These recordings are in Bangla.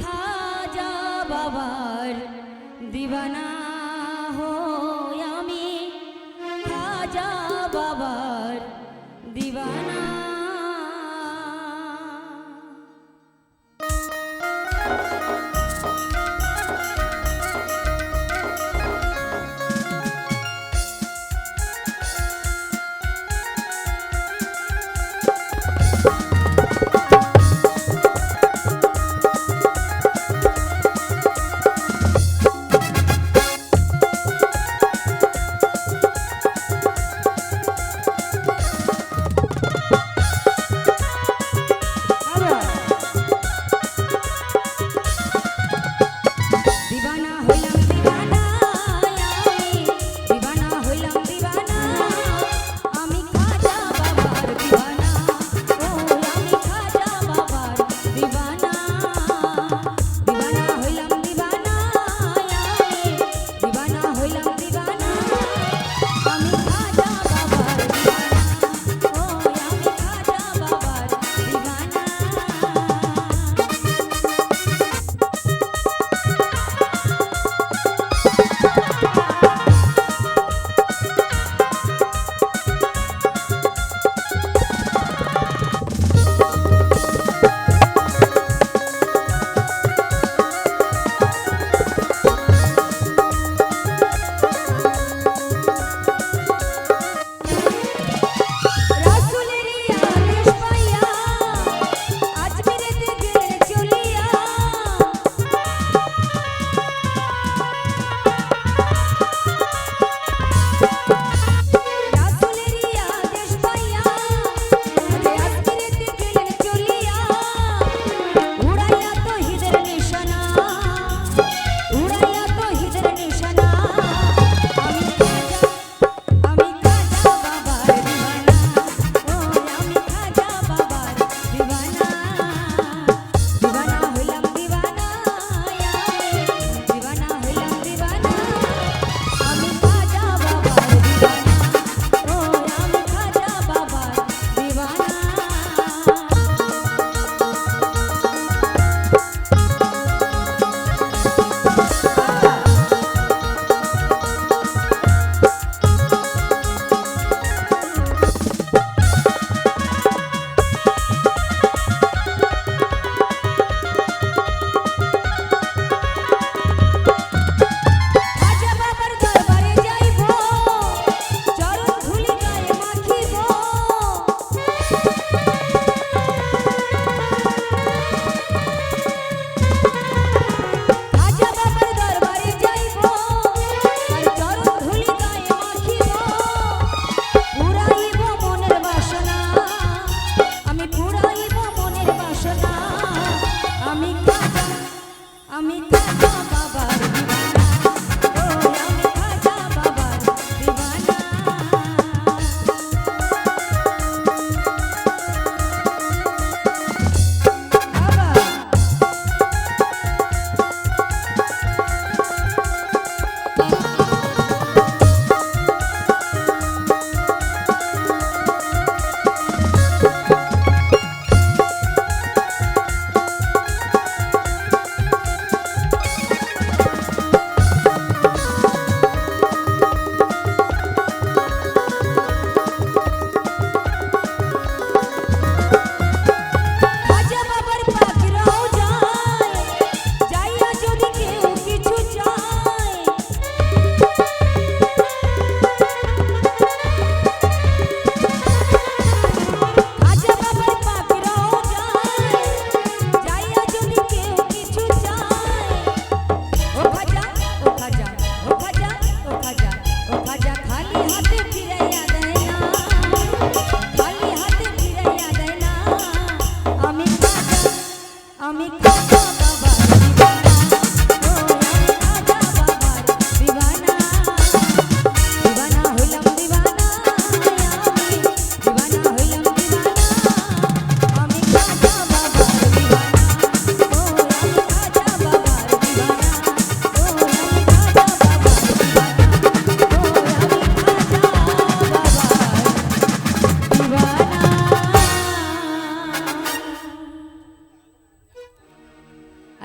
খাজা বাবার দিবানা হো।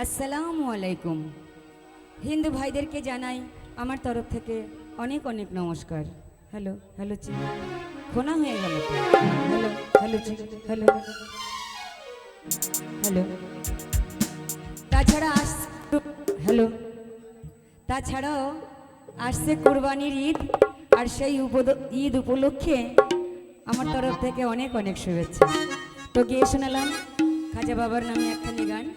আসসালামু আলাইকুম। হিন্দু ভাইদেরকে জানাই আমার তরফ থেকে অনেক অনেক নমস্কার। হ্যালো হ্যালো চি, খোনা হয়ে গেল হ্যালো হ্যালো চি, হ্যালো হ্যালো। তাছাড়া আস, হ্যালো। তাছাড়াও আসছে কোরবানির ঈদ, আর সেই ঈদ উপলক্ষে আমার তরফ থেকে অনেক অনেক শুভেচ্ছা। তো গিয়ে শোনালাম, খাজা বাবার নামে একখানি গান।